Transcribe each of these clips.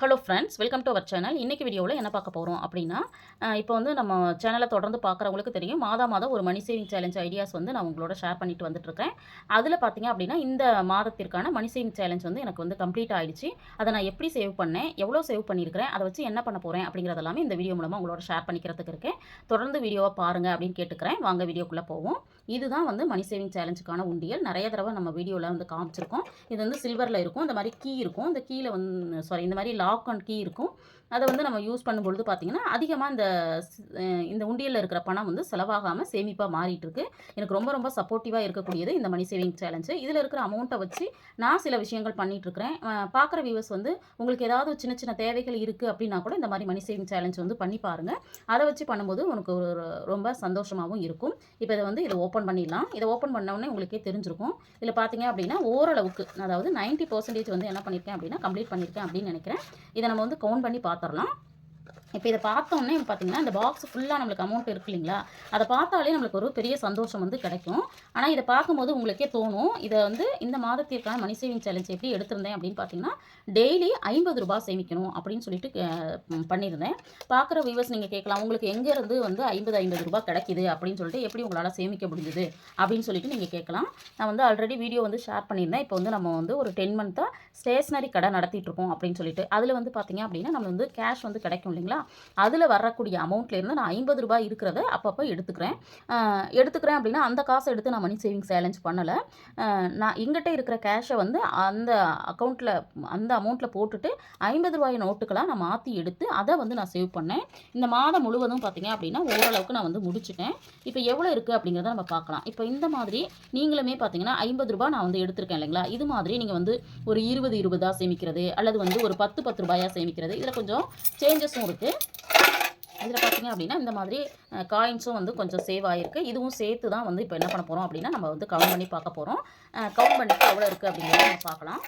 Hello friends welcome to our channel இன்றைக்கி வீடியோவில் என்ன பார்க்க போகிறோம் அப்படின்னா இப்போ வந்து நம்ம சேனலை தொடர்ந்து பார்க்குறவங்களுக்கு தெரியும். மாதா மாதம் ஒரு மணி சேவிங் சேலஞ்ச் ஐடியாஸ் வந்து நான் உங்களோட ஷேர் பண்ணிட்டு வந்துட்டுருக்கேன். அதில் பார்த்தீங்க அப்படின்னா இந்த மாதத்திற்கான மணி சேவிங் சேலஞ்ச் வந்து எனக்கு வந்து கம்ப்ளீட் ஆகிடுச்சு அதை நான் எப்படி சேவ் பண்ணேன் எவ்வளோ சேவ் பண்ணியிருக்கிறேன் அதை வச்சு என்ன பண்ண போகிறேன் அப்படிங்கிறதெல்லாமே இந்த வீடியோ மூலமாக உங்களோட ஷேர் பண்ணிக்கிறதுக்கு இருக்கேன். தொடர்ந்து வீடியோவை பாருங்கள் அப்படின்னு கேட்டுக்கிறேன். வாங்க வீடியோக்குள்ளே போவோம். இதுதான் வந்து மணி சேவிங் சேலஞ்சுக்கான உண்டியல். நிறைய தடவை நம்ம வீடியோவில் வந்து காமிச்சிருக்கோம். இது வந்து சில்வரில் இருக்கும். இந்த மாதிரி கீ இருக்கும். இந்த கீழே வந்து சாரி இந்த மாதிரி லாக் அண்ட் கீ இருக்கும். அதை வந்து நம்ம யூஸ் பண்ணும்பொழுது பார்த்தீங்கன்னா அதிகமாக இந்த இந்த உண்டியலில் இருக்கிற பணம் வந்து செலவாகாமல் சேமிப்பாக மாறிட்டு இருக்கு எனக்கு ரொம்ப ரொம்ப சப்போர்ட்டிவாக இருக்கக்கூடியது இந்த மணி சேவிங் சேலஞ்சு இதில் இருக்கிற அமௌண்ட்டை வச்சு நான் சில விஷயங்கள் பண்ணிகிட்ருக்கிறேன் பார்க்குற வியூவர்ஸ் வந்து உங்களுக்கு ஏதாவது சின்ன சின்ன தேவைகள் இருக்குது அப்படின்னா கூட இந்த மாதிரி மணி சேவிங் சேலஞ்ச் வந்து பண்ணி பாருங்கள் அதை வச்சு பண்ணும்போது உனக்கு ஒரு ரொம்ப சந்தோஷமாகவும் இருக்கும். இப்போ இதை வந்து இதை ஓப்பன் ஓப்பன் பண்ணிடலாம். இதை ஓப்பன் பண்ணோடனே உங்களுக்கே தெரிஞ்சிருக்கும். இதில் பார்த்தீங்க அப்படின்னா ஓரளவுக்கு அதாவது 90% பர்சன்டேஜ் வந்து என்ன பண்ணியிருக்கேன் அப்படின்னா கம்ப்ளீட் பண்ணியிருக்கேன் அப்படின்னு நினைக்கிறேன். இதை நம்ம வந்து கவுண்ட் பண்ணி பார்த்துடலாம். இப்போ இதை பார்த்தோன்னே பார்த்தீங்கன்னா இந்த பாக்ஸ் ஃபுல்லாக நம்மளுக்கு அமௌண்ட் இருக்கு இல்லைங்களா? அதை பார்த்தாலே நம்மளுக்கு ஒரு பெரிய சந்தோஷம் வந்து கிடைக்கும். ஆனால் இதை பார்க்கும்போது உங்களுக்கே தோணும் இதை வந்து இந்த மாதத்திற்கான மணி சேவிங் சேலஞ்ச் எப்படி எடுத்திருந்தேன் அப்படின்னு பார்த்தீங்கன்னா டெய்லி ஐம்பது ரூபாய் சேமிக்கணும் அப்படின்னு சொல்லிட்டு பண்ணியிருந்தேன். பார்க்குற வியூவர்ஸ் நீங்கள் கேட்கலாம் உங்களுக்கு எங்கேருந்து வந்து ஐம்பது ஐம்பது ரூபாய் கிடைக்குது அப்படின்னு சொல்லிட்டு எப்படி உங்களால் சேமிக்க முடிஞ்சுது அப்படின்னு சொல்லிட்டு நீங்கள் கேட்கலாம். நான் வந்து ஆல்ரெடி வீடியோ வந்து ஷேர் பண்ணியிருந்தேன். இப்போ வந்து நம்ம வந்து ஒரு டென் மந்த்தாக ஸ்டேஷ்னரி கடை நடத்திட்டு இருக்கோம் அப்படின்னு சொல்லிட்டு. அதில் வந்து பார்த்தீங்க அப்படின்னா நம்ம வந்து கேஷ் வந்து கிடைக்கும் இல்லைங்களா? அதில் வரக்கூடிய அமௌண்ட்லேருந்து நான் ஐம்பது ரூபாய் இருக்கிறத அப்பப்போ எடுத்துக்கிறேன். எடுத்துக்கிறேன் அப்படின்னா அந்த காசை எடுத்து நான் மணி சேவிங்ஸ் சேலஞ்ச் பண்ணலை. நான் எங்கிட்ட இருக்கிற கேஷை வந்து அந்த அக்கௌண்ட்டில் அந்த அமௌண்ட்டில் போட்டுட்டு ஐம்பது ரூபாய் நோட்டுக்கெல்லாம் நான் மாற்றி எடுத்து அதை வந்து நான் சேவ் பண்ணேன். இந்த மாதம் முழுவதும் பார்த்தீங்க அப்படின்னா ஓரளவுக்கு நான் வந்து முடிச்சிட்டேன். இப்போ எவ்வளோ இருக்குது அப்படிங்கிறத நம்ம பார்க்கலாம் இப்போ இந்த மாதிரி நீங்களுமே பார்த்தீங்கன்னா ஐம்பது ரூபாய் நான் வந்து எடுத்திருக்கேன் இல்லைங்களா? இது மாதிரி நீங்கள் வந்து ஒரு இருபது இருபதாக சேமிக்கிறது அல்லது வந்து ஒரு பத்து பத்து ரூபாயாக சேமிக்கிறது இதில் கொஞ்சம் சேஞ்சஸும் இருக்குது இதில் பார்த்தீங்க அப்படின்னா இந்த மாதிரி காயின்ஸும் வந்து கொஞ்சம் சேவ் ஆகிருக்கு இதுவும் சேர்த்து தான் வந்து இப்போ என்ன பண்ண போகிறோம் அப்படின்னா நம்ம வந்து கவுண்ட் பண்ணி பார்க்க போகிறோம் கவுண்ட் பண்ணிட்டு எவ்வளோ இருக்குது அப்படிங்கிறத நம்ம பார்க்கலாம்.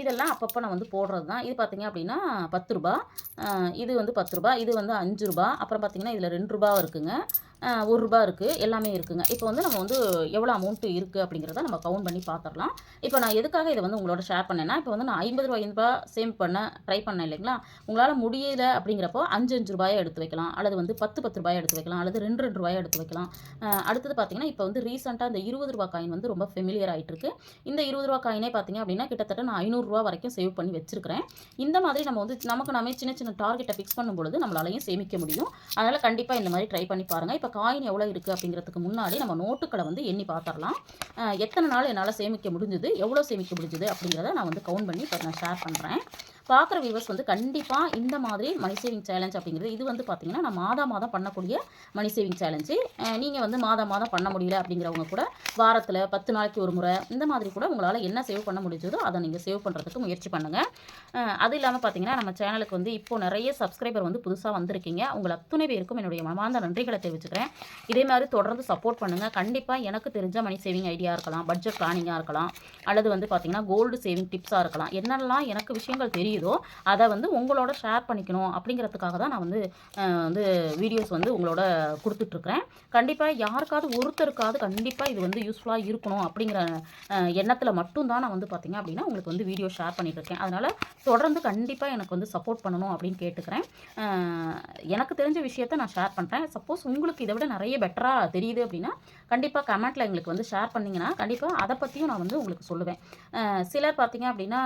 இதெல்லாம் அப்பப்போ நான் வந்து போடுறது தான். இது பார்த்திங்க அப்படின்னா பத்து ரூபா. இது வந்து பத்து ரூபா. இது வந்து அஞ்சு ரூபா. அப்புறம் பார்த்திங்கன்னா இதில் ரெண்டு ரூபா இருக்குங்க. ஒரு ரூபா இருக்குது எல்லாமே இருக்குங்க. இப்போ வந்து நம்ம வந்து எவ்வளோ அமௌண்ட்டு இருக்குது அப்படிங்கிறத நம்ம கவுண்ட் பண்ணி பார்த்துடலாம் இப்போ நான் எதுக்காக இதை வந்து உங்களோட ஷேர் பண்ணேன்னா இப்போ வந்து நான் ஐம்பது ரூபாய் ரூபாய் சேவ் பண்ண ட்ரை பண்ணேன் இல்லைங்களா? உங்களால் முடியல அப்படிங்கிறப்போ அஞ்சு அஞ்சு ரூபாயை எடுத்து வைக்கலாம். அல்லது வந்து பத்து பத்து ரூபாயை எடுத்து வைக்கலாம். அல்லது ரெண்டு ரெண்டு ரூபாயை எடுத்து வைக்கலாம். அடுத்தது பார்த்திங்கன்னா இப்போ வந்து ரீசெண்டாக இந்த இருபது ரூபா காயின் வந்து ரொம்ப ஃபெமிலியர் ஆகிட்டு இருக்கு இந்த இருபது ரூபா காயினே பார்த்திங்க அப்படின்னா கிட்டத்தட்ட நான் ஐநூறுரூவா வரைக்கும் சேவ் பண்ணி வச்சிருக்கிறேன். இந்த மாதிரி நம்ம வந்து நமக்கு நாமே சின்ன சின்ன டார்கெட்டை ஃபிக்ஸ் பண்ணும்பொழுது நம்மளாலையும் சேமிக்க முடியும். அதனால் கண்டிப்பாக இந்த மாதிரி ட்ரை பண்ணி பாருங்கள் இப்போ காயின் எவ்வளோ இருக்குது அப்படிங்கிறதுக்கு முன்னாடி நம்ம நோட்டுக்களை வந்து எண்ணி பார்த்துடலாம். எத்தனை நாள் என்னால் சேமிக்க முடிஞ்சுது எவ்வளோ சேமிக்க முடிஞ்சுது அப்படிங்கிறத நான் வந்து கவுண்ட் பண்ணி இப்போ நான் ஷேர் பண்ணுறேன் பார்க்குற வியூவர்ஸ் வந்து கண்டிப்பாக இந்த மாதிரி மணி சேவிங் சேலஞ்ச் அப்படிங்கிறது இது வந்து பார்த்தீங்கன்னா நான் மாதா மாதம் பண்ணக்கூடிய மணி சேவிங் சேலஞ்சு நீங்கள் வந்து மாதா மாதம் பண்ண முடியல அப்படிங்கிறவங்க கூட வாரத்தில் பத்து நாளைக்கு ஒரு முறை இந்த மாதிரி கூட உங்களால் என்ன சேவ் பண்ண முடிஞ்சதோ அதை நீங்கள் சேவ் பண்ணுறதுக்கு முயற்சி பண்ணுங்கள் அது இல்லாமல் பார்த்தீங்கன்னா நம்ம சேனலுக்கு வந்து இப்போ நிறைய சப்ஸ்கிரைபர் வந்து புதுசாக வந்திருக்கீங்க. உங்கள் அத்துணை பேருக்கும் என்னுடைய மனமார்ந்த நன்றிகளை தெரிவிச்சுக்கிறேன். இதே மாதிரி தொடர்ந்து சப்போர்ட் பண்ணுங்கள் கண்டிப்பாக எனக்கு தெரிஞ்ச மணி சேவிங் ஐடியா இருக்கலாம் பட்ஜெட் பிளானிங்காக இருக்கலாம் அல்லது வந்து பார்த்தீங்கன்னா கோல்டு சேவிங் டிப்ஸாக இருக்கலாம். என்னெல்லாம் எனக்கு விஷயங்கள் தெரியுது அதை வந்து உங்களோட ஷேர் பண்ணிக்கணும் அப்படிங்கிறதுக்காக தான் நான் வந்து வந்து வீடியோஸ் வந்து உங்களோட கொடுத்துட்ருக்குறேன். கண்டிப்பாக யாருக்காவது ஒருத்தருக்காவது கண்டிப்பாக இது வந்து யூஸ்ஃபுல்லாக இருக்கணும் அப்படிங்கிற எண்ணத்தில் மட்டும்தான் நான் வந்து பார்த்தீங்க அப்படின்னா உங்களுக்கு வந்து வீடியோ ஷேர் பண்ணிகிட்ருக்கேன் அதனால் தொடர்ந்து கண்டிப்பாக எனக்கு வந்து சப்போர்ட் பண்ணணும் அப்படின்னு கேட்டுக்கிறேன். எனக்கு தெரிஞ்ச விஷயத்த நான் ஷேர் பண்ணுறேன் சப்போஸ் உங்களுக்கு இதை விட நிறைய பெட்டராக தெரியுது அப்படின்னா கண்டிப்பாக கமெண்ட்டில் எங்களுக்கு வந்து ஷேர் பண்ணிங்கன்னா கண்டிப்பாக அதை பற்றியும் நான் வந்து உங்களுக்கு சொல்லுவேன். சிலர் பார்த்தீங்க அப்படின்னா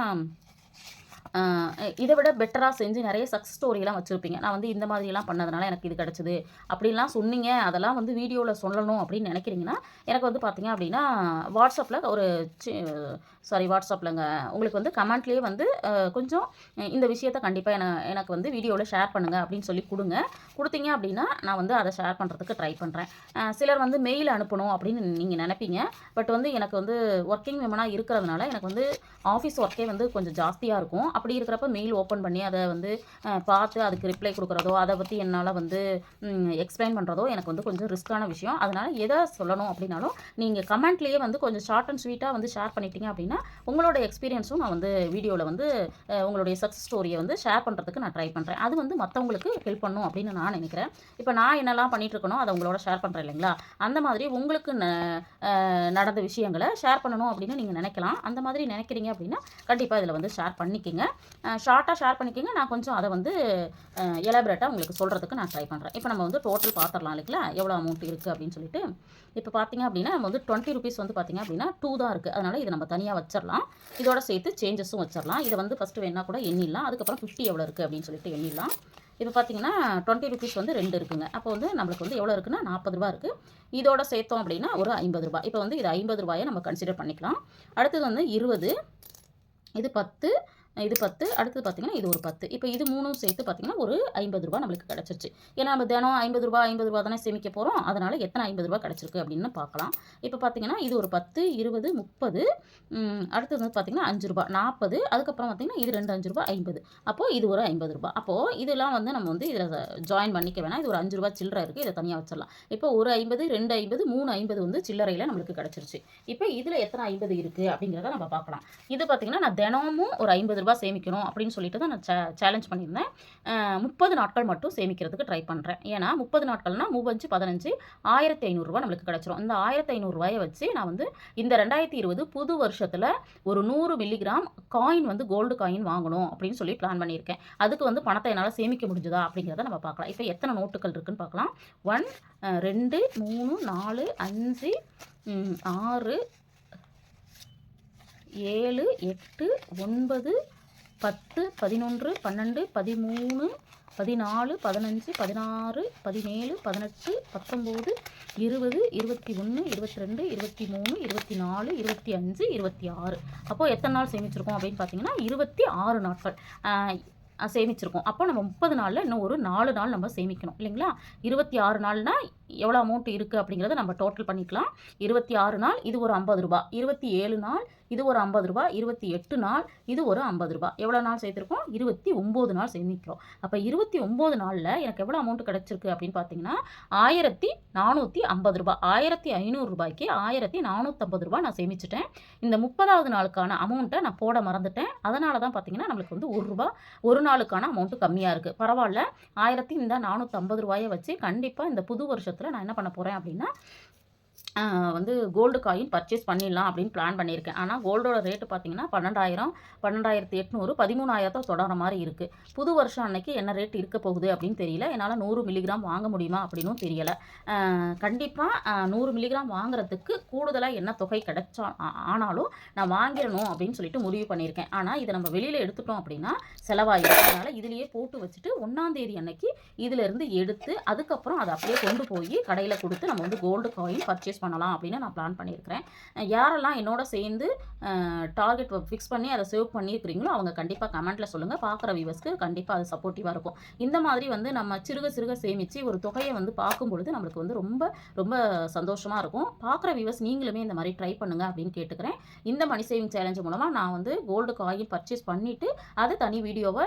இதை விட பெட்டராக செஞ்சு நிறைய சக்ஸஸ் ஸ்டோரியெலாம் வச்சுருப்பீங்க. நான் வந்து இந்த மாதிரியெல்லாம் பண்ணதுனால எனக்கு இது கிடச்சிது. அப்படின்லாம் சொன்னீங்க. அதெல்லாம் வந்து வீடியோவில் சொல்லணும் அப்படின்னு நினைக்கிறீங்கன்னா எனக்கு வந்து பார்த்தீங்க அப்படின்னா வாட்ஸ்அப்பில் ஒரு சாரி வாட்ஸ்அப்பில்ங்க உங்களுக்கு வந்து கமெண்ட்லேயே வந்து கொஞ்சம் இந்த விஷயத்த கண்டிப்பாக என எனக்கு வந்து வீடியோவில் ஷேர் பண்ணுங்கள் அப்படின்னு சொல்லி கொடுங்க. கொடுத்தீங்க அப்படின்னா நான் வந்து அதை ஷேர் பண்ணுறதுக்கு ட்ரை பண்ணுறேன் சிலர் வந்து மெயில் அனுப்பணும் அப்படின்னு நீங்கள் நினைப்பீங்க. பட் வந்து எனக்கு வந்து ஒர்க்கிங் விமனாக இருக்கிறதுனால எனக்கு வந்து ஆஃபீஸ் ஒர்க்கே வந்து கொஞ்சம் ஜாஸ்தியாக இருக்கும். அப்படி இருக்கிறப்ப மெயில் ஓப்பன் பண்ணி அதை வந்து பார்த்து அதுக்கு ரிப்ளை கொடுக்குறதோ அதை பற்றி என்னால் வந்து எக்ஸ்பிளைன் பண்ணுறதோ எனக்கு வந்து கொஞ்சம் ரிஸ்க்கான விஷயம். அதனால் எதை சொல்லணும் அப்படின்னாலும் நீங்கள் கமெண்ட்லேயே வந்து கொஞ்சம் ஷார்ட் அண்ட் ஸ்வீட்டாக வந்து ஷேர் பண்ணிட்டீங்க அப்படின்னா உங்களோட எக்ஸ்பீரியன்ஸும் நான் வந்து வீடியோவில் வந்து உங்களுடைய சக்ஸஸ் ஸ்டோரியை வந்து ஷேர் பண்ணுறதுக்கு நான் ட்ரை பண்ணுறேன் அது வந்து மற்றவங்களுக்கு ஹெல்ப் பண்ணும் அப்படின்னு நான் நினைக்கிறேன். இப்போ நான் என்னெல்லாம் பண்ணிட்டு இருக்கனோ அதை உங்களோட ஷேர் பண்ணுறேன் இல்லைங்களா? அந்த மாதிரி உங்களுக்கு ந- நடந்த விஷயங்களை ஷேர் பண்ணணும் அப்படின்னு நீங்கள் நினைக்கலாம். அந்த மாதிரி நினைக்கிறீங்க அப்படின்னா கண்டிப்பாக இதில் வந்து ஷேர் பண்ணிக்கங்க. ஷார்ட்டாக ஷேர் பண்ணிக்கோங்க. நான் கொஞ்சம் அதை வந்து எலாபரேட்டாக உங்களுக்கு சொல்கிறதுக்கு நான் ட்ரை பண்ணுறேன் இப்போ நம்ம வந்து டோட்டல் பார்த்துடலாம் இல்லைங்களா? எவ்வளோ அமௌண்ட் இருக்குது அப்படின்னு சொல்லிட்டு. இப்போ பார்த்தீங்க அப்படின்னா நம்ம வந்து டுவெண்ட்டி ருபீஸ் வந்து பார்த்தீங்க அப்படின்னா டூ தான் இருக்குது அதனால் இதை நம்ம தனியாக வச்சிடலாம். இதோட சேர்த்து சேஞ்சஸும் வச்சிடலாம். இதை வந்து ஃபஸ்ட்டு வேணால் கூட எண்ணிடலாம். அதுக்கப்புறம் ஃபிஃப்டி எவ்வளோ இருக்குது அப்படின்னு சொல்லிட்டு எண்ணிடலாம். இப்போ பார்த்தீங்கன்னா டுவெண்ட்டி ருபீஸ் வந்து ரெண்டு இருக்குங்க. அப்போ வந்து நம்மளுக்கு வந்து எவ்வளோ இருக்குன்னா நாற்பது ரூபா இருக்குது இதோட சேர்த்தோம் அப்படின்னா ஒரு ஐம்பது ரூபா இப்போ வந்து இது ஐம்பது ரூபாயை நம்ம கன்சிடர் பண்ணிக்கலாம். அடுத்தது வந்து இருபது. இது பத்து. இது பத்து அடுத்தது பார்த்தீங்கன்னா இது ஒரு பத்து. இப்போ இது மூணும் சேர்த்து பார்த்தீங்கன்னா ஒரு ஐம்பது ரூபா நம்மளுக்கு கிடச்சிருச்சு. ஏன்னா நம்ம தினம் ஐம்பது ரூபா ஐம்பது ரூபா தானே சேமிக்க போகிறோம் அதனால் எத்தனை ஐம்பது ரூபா கிடச்சிருக்கு அப்படின்னு பார்க்கலாம் இப்போ பார்த்தீங்கன்னா இது ஒரு பத்து இருபது முப்பது அடுத்தது வந்து பார்த்தீங்கன்னா அஞ்சு ரூபா நாற்பது அதுக்கப்புறம் பார்த்தீங்கன்னா இது ரெண்டு அஞ்சு ரூபா ஐம்பது. அப்போது இது ஒரு ஐம்பது ரூபா அப்போது இதெல்லாம் வந்து நம்ம வந்து இதில் ஜாயின் பண்ணிக்க வேணாம். இது ஒரு அஞ்சு ரூபா சில்லறை இருக்குது இதை தனியாக வச்சிடலாம். இப்போ ஒரு ஐம்பது ரெண்டு ஐம்பது மூணு ஐம்பது வந்து சில்லறையில் நம்மளுக்கு கிடச்சிருச்சு. இப்போ இதில் எத்தனை ஐம்பது இருக்குது அப்படிங்கிறத நம்ம பார்க்கலாம் இது பார்த்தீங்கன்னா நான் தினமும் ஒரு ஐம்பது ரூபாய் சேமிக்கணும் அப்படின்னு சொல்லிட்டு தான் நான் சேலஞ்ச் பண்ணியிருந்தேன். முப்பது நாட்கள் மட்டும் சேமிக்கிறதுக்கு ட்ரை பண்ணுறேன் ஏன்னா முப்பது நாட்கள்னா மூவஞ்சு பதினஞ்சு ஆயிரத்தி ஐநூறுரூவா நம்மளுக்கு கிடச்சிரும். இந்த ஆயிரத்தி ஐநூறுரூவாயை வச்சு நான் வந்து இந்த ரெண்டாயிரத்தி இருபது புது வருஷத்தில் ஒரு நூறு மில்லிகிராம் காயின் வந்து கோல்டு காயின் வாங்கணும் அப்படின்னு சொல்லி பிளான் பண்ணியிருக்கேன். அதுக்கு வந்து பணத்தை என்னால் சேமிக்க முடிஞ்சதா அப்படிங்கிறத நம்ம பார்க்கலாம். இப்போ எத்தனை நோட்டுகள் இருக்குன்னு பார்க்கலாம். ஒன் ரெண்டு மூணு நாலு அஞ்சு ஆறு ஏழு எட்டு ஒன்பது பத்து பதினொன்று பன்னெண்டு பதிமூணு பதினாலு பதினஞ்சு பதினாறு பதினேழு பதினெட்டு பத்தொம்போது இருபது இருபத்தி ஒன்று இருபத்தி ரெண்டு இருபத்தி மூணு இருபத்தி நாலு இருபத்தி அஞ்சு இருபத்தி ஆறு. அப்போது எத்தனை நாள் சேமிச்சிருக்கோம் அப்படின்னு பார்த்தீங்கன்னா இருபத்தி ஆறு நாட்கள் சேமிச்சிருக்கோம். அப்போ நம்ம முப்பது நாளில் இன்னும் ஒரு நாலு நாள் நம்ம சேமிக்கணும் இல்லைங்களா? இருபத்தி ஆறு நாள்னால் எவ்வளோ அமௌண்ட் இருக்குது அப்படிங்கிறத நம்ம டோட்டல் பண்ணிக்கலாம். இருபத்தி ஆறு நாள் இது ஒரு ஐம்பது ரூபா இருபத்தி ஏழு நாள் இது ஒரு ஐம்பது ரூபா இருபத்தி எட்டு நாள் இது ஒரு ஐம்பது ரூபா எவ்வளோ நாள் சேர்த்துருக்கோம்? இருபத்தி ஒம்பது நாள் சேமிக்கிறோம் அப்போ இருபத்தி ஒம்பது நாளில் எனக்கு எவ்வளோ அமௌண்ட் கிடச்சிருக்கு அப்படின்னு பார்த்தீங்கன்னா ஆயிரத்தி நானூற்றி ஐம்பது ரூபா ஆயிரத்தி ஐநூறு ரூபாய்க்கு ஆயிரத்தி நானூற்றம்பது ரூபா நான் சேமிச்சிட்டேன். இந்த முப்பதாவது நாளுக்கான அமௌண்ட்டை நான் போட மறந்துட்டேன். அதனால தான் பார்த்தீங்கன்னா நம்மளுக்கு வந்து ஒரு ரூபா ஒரு நாளுக்கான அமௌண்ட்டு கம்மியாக இருக்குது பரவாயில்ல. ஆயிரத்தி இந்த நானூற்றம்பது ரூபாயை வச்சு கண்டிப்பாக இந்த புது வருஷத்தில் நான் என்ன பண்ண போகிறேன் அப்படின்னா வந்து கோல்டு காயின் பர்ச்சேஸ் பண்ணிடலாம் அப்படின்னு பிளான் பண்ணியிருக்கேன். ஆனால் கோல்டோட ரேட்டு பார்த்தீங்கன்னா பன்னெண்டாயிரம் பன்னெண்டாயிரத்தி எட்நூறு பதிமூணாயிரத்தை தொடர மாதிரி இருக்குது புது வருஷம் அன்னைக்கு என்ன ரேட் இருக்க போகுது அப்படின்னு தெரியல. என்னால் நூறு மில்லிகிராம் வாங்க முடியுமா அப்படின்னும் தெரியலை. கண்டிப்பாக நூறு மில்லிகிராம் வாங்குறதுக்கு கூடுதலாக என்ன தொகை கிடைச்சா ஆனாலும் நான் வாங்கிடணும் அப்படின்னு சொல்லிட்டு முடிவு பண்ணியிருக்கேன். ஆனால் இதை நம்ம வெளியில் எடுத்துட்டோம் அப்படின்னா செலவாயிடும். அதனால் இதுலேயே போட்டு வச்சுட்டு ஒன்றாந்தேதி அன்னைக்கு இதிலிருந்து எடுத்து அதுக்கப்புறம் அதை அப்படியே கொண்டு போய் கடையில் கொடுத்து நம்ம வந்து கோல்டு காயின் பர்ச்சேஸ் பண்ணலாம் அப்படின்னு நான் பிளான் பண்ணியிருக்கிறேன். யாரெல்லாம் என்னோட சேர்ந்து டார்கெட் ஃபிக்ஸ் பண்ணி அதை சேவ் பண்ணியிருக்கிறீங்களோ அவங்க கண்டிப்பாக கமெண்ட்டில் சொல்லுங்கள் பார்க்குற வியூவர்ஸ்க்கு கண்டிப்பாக அது சப்போர்ட்டிவாக இருக்கும். இந்த மாதிரி வந்து நம்ம சிறுக சிறுக சேமித்து ஒரு தொகையை வந்து பார்க்கும் பொழுது நம்மளுக்கு வந்து ரொம்ப ரொம்ப சந்தோஷமாக இருக்கும். பார்க்குற வியூவர்ஸ் நீங்களுமே இந்த மாதிரி ட்ரை பண்ணுங்க அப்படின்னு கேட்டுக்கிறேன். இந்த மணி சேவிங் சேலஞ்சு மூலமாக நான் வந்து கோல்டு காயின் பர்ச்சேஸ் பண்ணிவிட்டு அதை தனி வீடியோவை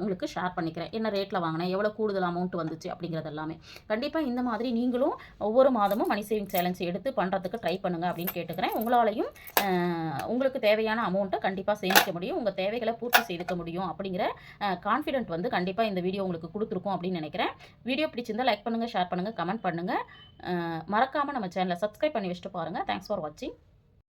உங்களுக்கு ஷேர் பண்ணிக்கிறேன். என்ன ரேட்டில் வாங்கினேன் எவ்வளோ கூடுதல் அமௌண்ட் வந்துச்சு அப்படிங்கிறது எல்லாமே கண்டிப்பாக இந்த மாதிரி நீங்களும் ஒவ்வொரு மாதமும் மணி சேவிங் சேலஞ்சு எடுத்து பண்ணுறதுக்கு ட்ரை பண்ணுங்க அப்படின்னு கேட்டுக்கிறேன். உங்களாலையும் உங்களுக்கு தேவையான அமௌண்ட்டை கண்டிப்பாக சேமிக்க முடியும். உங்கள் தேவைகளை பூர்த்தி செய்துக்க முடியும் அப்படிங்கிற கான்ஃபிடென்ட் வந்து கண்டிப்பாக இந்த வீடியோ உங்களுக்கு கொடுத்துருக்கோம் அப்படின்னு நினைக்கிறேன். வீடியோ பிடிச்சிருந்தா லைக் பண்ணுங்கள் ஷேர் பண்ணுங்கள் கமெண்ட் பண்ணுங்கள் மறக்காமல் நம்ம சேனலை சப்ஸ்கிரைப் பண்ணி வச்சுட்டு பாருங்கள் தேங்க்ஸ் ஃபார் வாட்சிங்